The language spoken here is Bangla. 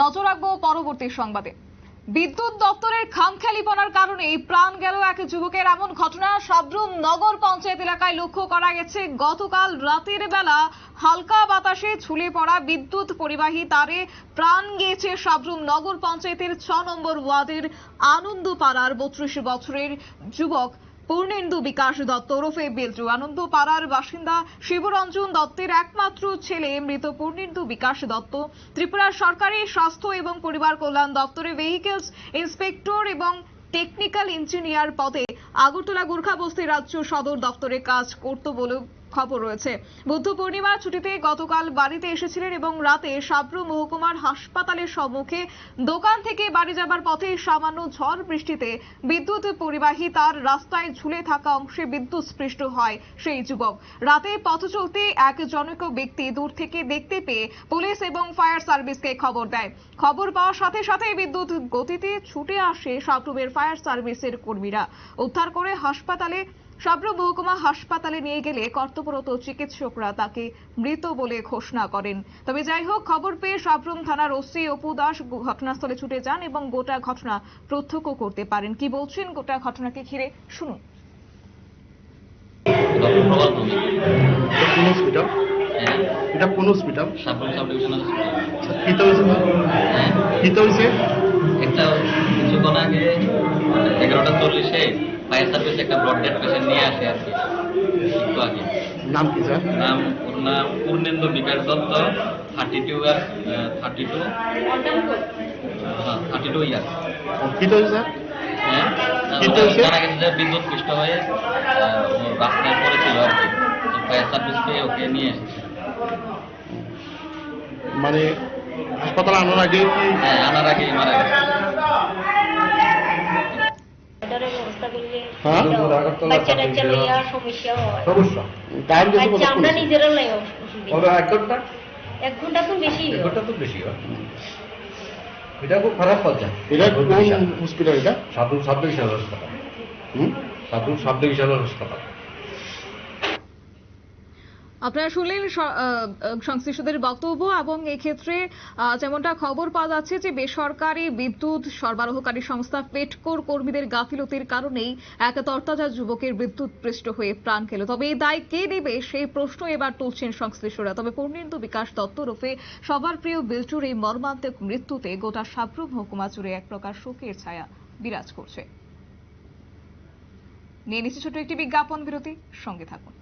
নজর রাখব পরবর্তী সংবাদে। বিদ্যুৎ দপ্তরের খামখেয়ালিপনার কারণে প্রাণ গেল এক যুবকের। এমন ঘটনা সাবরুম নগর পঞ্চায়েত এলাকায় লক্ষ্য করা গেছে। গতকাল রাতের বেলা হালকা বাতাসে ঝুলে পড়া বিদ্যুৎ পরিবাহী তারে প্রাণ গিয়েছে সাবরুম নগর পঞ্চায়েতের ছ নম্বর ওয়ার্ডের আনন্দপাড়ার বত্রিশ বছরের যুবক। পূর্ণেন্দু বিকাশ দত্ত ওরফে বিলটু আনন্দ পাড়ার বাসিন্দা শিবরঞ্জন দত্তের একমাত্র ছেলে মৃত পূর্ণেন্দু বিকাশ দত্ত। ত্রিপুরা সরকারি স্বাস্থ্য এবং পরিবার কল্যাণ দপ্তরে ভেহিকেলস ইন্সপেক্টর এবং টেকনিক্যাল ইঞ্জিনিয়ার পদে আগরতলা গোর্খাবস্তি রাজ্য সদর দপ্তরে কাজ করত বলে খবর রয়েছে। বুদ্ধ পূর্ণিমা ছুটিতে গতকাল বাড়িতে এসেছিলেন এবং রাতে সাবরু মহকুমার হাসপাতালের সম্মুখে দোকান থেকে বাড়ি যাবার পথে সামান্য ঝড় বৃষ্টিতে বিদ্যুৎ পরিবাহী তার রাস্তায় ঝুলে থাকা অংশে বিদ্যুৎ স্পৃষ্ট হয় সেই যুবক। রাতে পথ চলতে এক জনৈক ব্যক্তি দূর থেকে দেখতে পেয়ে পুলিশ এবং ফায়ার সার্ভিসকে খবর দেয়। খবর পাওয়ার সাথে সাথে বিদ্যুৎ গতিতে ছুটে আসে সাবরুমের ফায়ার সার্ভিসের কর্মীরা। উদ্ধার করে হাসপাতালে সাবরুম মহকুমা হাসপাতালে নিয়ে গেলে কর্তব্যরত চিকিৎসকরা তাকে মৃত বলে ঘোষণা করেন। তবে যাই হোক খবর পেয়ে সাবরুম থানার ওসি অপু দাস ঘটনাস্থলে ছুটে যান এবং গোটা ঘটনা প্রত্যক্ষ করতে পারেন। কি বলছেন? গোটা ঘটনাকে ঘিরে শুনুন। কোন হসপিটাল হ্যাঁ। এটা কোন hospital Sabroom sub divisional hospital কিতা হয়েছে? হ্যাঁ। হয়েছে? একটা কিছুক্ষণ আগে এগারোটা চল্লিশে ফায়ার সার্ভিস একটা পেশেন্ট নিয়ে আসে আর কি। একটু আগে। নাম কি স্যার? নাম ওর নাম Purnendu Bikash Dutta thirty two year thirty two thirty two year হয়েছে স্যার? হ্যাঁ? জানা গেছে যে বিদ্যুৎ পৃষ্ঠ হয়ে রাস্তায় পড়েছিল আর কি। ফায়ার সার্ভিস পেয়ে ওকে নিয়ে এসেছে। মানে হাসপাতালে আনার আগে হ্যাঁ আনার আগেই মারা গেছে। আমরা নিজেরা লাই এক ঘণ্টা? এক ঘণ্টা তো বেশি এক ঘণ্টা তো বেশি হয়। এটা খুব খারাপ পর্যায়ে এটা কোন হসপিটাল এটা? সাবরুম সাব ডিভিশনাল হাসপাতাল। হুম? সাবরুম সাব ডিভিশনাল হাসপাতাল। আপনারা শুনলেন সংশ্লিষ্টদের বক্তব্য এবং এক্ষেত্রে যেমনটা খবর পাওয়া যাচ্ছে যে বেসরকারি বিদ্যুৎ সরবরাহকারী সংস্থা পেটকোর কর্মীদের গাফিলতির কারণেই এক তরতাজা যুবকের বিদ্যুৎ পৃষ্ঠ হয়ে প্রাণ খেল। তবে এই দায় কে নেবে সেই প্রশ্ন এবার তুলছেন সংশ্লিষ্টরা। তবে পূর্ণেন্দু বিকাশ দত্ত রূপে সবার প্রিয় বিলটুর এই মর্মান্তিক মৃত্যুতে গোটা সাবরু মহকুমা জুড়ে এক প্রকার শোকের ছায়া বিরাজ করছে। নিয়ে নিচ্ছে ছোট একটি বিজ্ঞাপন বিরতি, সঙ্গে থাকুন।